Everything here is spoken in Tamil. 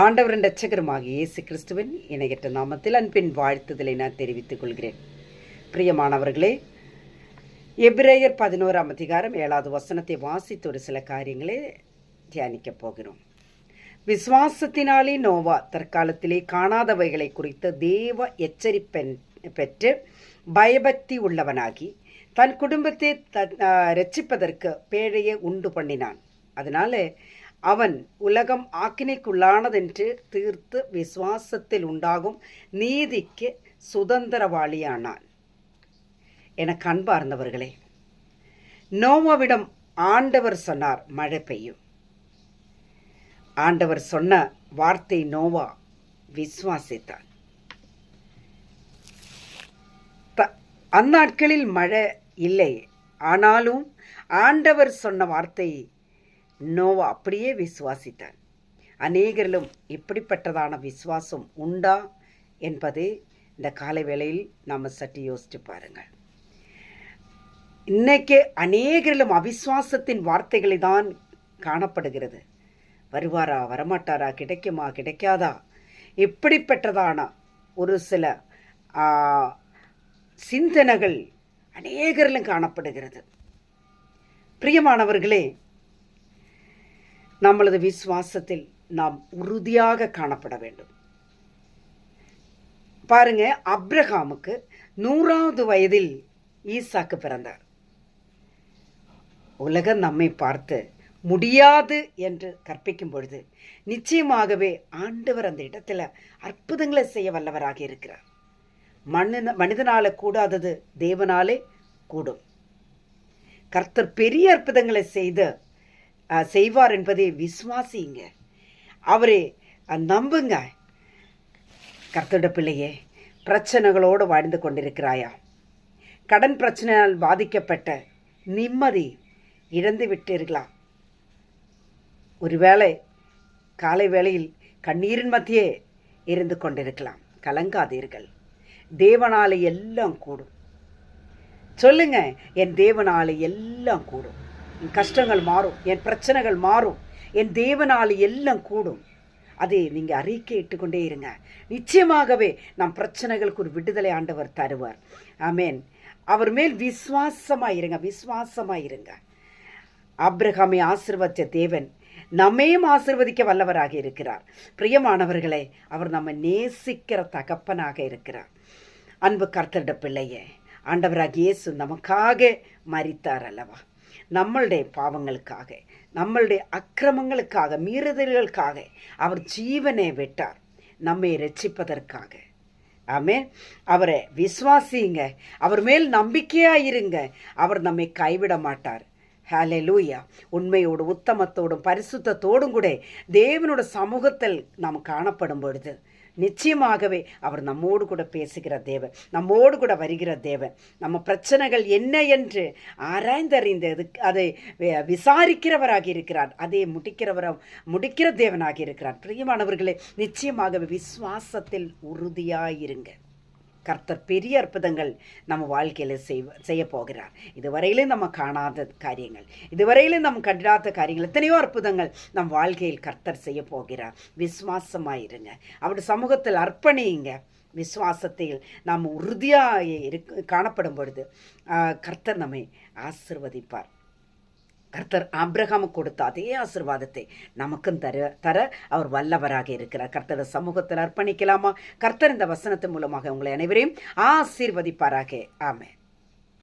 ஆண்டவரின் ரட்சகருமாக இயேசு கிறிஸ்துவின் இணையற்ற நாமத்தில் அன்பின் வாழ்த்துதலை நான் தெரிவித்துக் கொள்கிறேன். பிரியமானவர்களே எபிரேயர் பதினோராம் அதிகாரம் ஏழாவது வசனத்தை வாசித்து ஒரு சில காரியங்களை தியானிக்கப் போகிறோம். விசுவாசத்தினாலே நோவா தற்காலத்திலே காணாதவைகளை குறித்த தேவ எச்சரிப்பென் பெற்று பயபக்தி உள்ளவனாகி தன் குடும்பத்தை த ரட்சிப்பதற்கு பேழையை உண்டு பண்ணினான். அதனால அவன் உலகம் ஆக்கினைக்குள்ளானதென்று தீர்த்து விசுவாசத்தில் உண்டாகும் நீதிக்கு சுதந்திரவாளியானான். என கண்பார்ந்தவர்களே நோவாவிடம் ஆண்டவர் சொன்னார் மழை பெய்யும். ஆண்டவர் சொன்ன வார்த்தை நோவா விசுவாசித்தான். அந்நாட்களில் மழை இல்லை ஆனாலும் ஆண்டவர் சொன்ன வார்த்தை நோவா அப்படியே விசுவாசித்தான். அநேகரிலும் இப்படிப்பட்டதான விசுவாசம் உண்டா என்பது இந்த காலை வேளையில் நாம் சற்று யோசித்து பாருங்கள். இன்னைக்கு அநேகரிலும் அவிசுவாசத்தின் வார்த்தைகளை தான் காணப்படுகிறது. வருவாரா வரமாட்டாரா கிடைக்குமா கிடைக்காதா? இப்படிப்பட்டதான ஒரு சில சிந்தனைகள் அநேகரிலும் காணப்படுகிறது. பிரியமானவர்களே நம்மளது விசுவாசத்தில் நாம் உறுதியாக காணப்பட வேண்டும். பாருங்க அப்ரஹாமுக்கு நூறாவது வயதில் ஈசாக்கு பிறந்தார். உலகம் நம்மை பார்த்து முடியாது என்று கற்பிக்கும் பொழுது நிச்சயமாகவே ஆண்டவர் அந்த இடத்துல அற்புதங்களை செய்ய வல்லவராக இருக்கிறார். மனித மனிதனால கூடாதது தேவனாலே கூடும். கர்த்தர் பெரிய அற்புதங்களை செய்து செய்வார் என்பதை விசுவாசிங்க அவரே நம்புங்க. கர்த்தருடைய பிள்ளையே பிரச்சனைகளோடு வாழ்ந்து கொண்டிருக்கிறாயா? கடன் பிரச்சனையால் பாதிக்கப்பட்ட நிம்மதி இழந்து விட்டீர்களா? ஒருவேளை காலை வேளையில் கண்ணீரின் மத்தியே இருந்து கொண்டிருக்கலாம். கலங்காதீர்கள். தேவனாலே எல்லாம் கூடும். சொல்லுங்க என் தேவனாலே எல்லாம் கூடும். என் கஷ்டங்கள் மாறும் என் பிரச்சனைகள் மாறும் என் தேவனால் எல்லாம் கூடும். அதை நீங்கள் அறிக்கை இட்டுக்கொண்டே இருங்க. நிச்சயமாகவே நம் பிரச்சனைகளுக்கு ஒரு விடுதலை ஆண்டவர் தருவார். ஆமேன். அவர் மேல் விசுவாசமாக இருங்க விசுவாசமாக இருங்க. அப்ரஹாமை ஆசிர்வதித்த தேவன் நம்மையும் ஆசிர்வதிக்க வல்லவராக இருக்கிறார். பிரியமானவர்களே அவர் நம்ம நேசிக்கிற தகப்பனாக இருக்கிறார். அன்பு கர்த்தரிட பிள்ளையே ஆண்டவராக இயேசு நமக்காக மறித்தார் அல்லவா? நம்மளுடைய பாவங்களுக்காக நம்மளுடைய அக்கிரமங்களுக்காக மீறுதல்களுக்காக அவர் ஜீவனை விட்டார். நம்மை ரட்சிப்பதற்காக ஆமே அவரை விசுவாசிங்க அவர் மேல் நம்பிக்கையா இருங்க அவர் நம்மை கைவிட மாட்டார். ஹalleluya உண்மையோடு உத்தமத்தோடும் பரிசுத்தத்தோடும் கூட தேவனோட சமூகத்தில் நாம் காணப்படும் பொழுது நிச்சயமாகவே அவர் நம்மோடு கூட பேசுகிற தேவன் நம்மோடு கூட வருகிற தேவன். நம்ம பிரச்சனைகள் என்ன என்று ஆராய்ந்தறிந்து அதை விசாரிக்கிறவராக இருக்கிறார். அதை முடிக்கிறவர முடிக்கிற தேவனாக இருக்கிறார். பிரியமானவர்களே நிச்சயமாகவே விசுவாசத்தில் உறுதியாயிருங்க கர்த்தர் பெரிய அற்புதங்கள் நம்ம வாழ்க்கையில் செய்வ செய்ய போகிறார். இதுவரையிலும் நம்ம காணாத காரியங்கள் இதுவரையிலும் நம்ம கண்டாத காரியங்கள் எத்தனையோ அற்புதங்கள் நம் வாழ்க்கையில் கர்த்தர் செய்ய போகிறார். விசுவாசமாயிருங்க. அவருடைய சமூகத்தில் அர்ப்பணியுங்க. விசுவாசத்தில் நாம் உறுதியாக இரு காணப்படும் பொழுது கர்த்தர் நம்மை ஆசிர்வதிப்பார். கர்த்தர் ஆபிரகாமுக்கு கொடுத்த அதே ஆசிர்வாதத்தை நமக்கும் தர தர அவர் வல்லவராக இருக்கிறார். கர்த்தர் சமூகத்தில் அர்ப்பணிக்கலாமா? கர்த்தர் இந்த வசனத்தின் மூலமாக உங்களை அனைவரையும் ஆசீர்வதிப்பாராக. ஆமே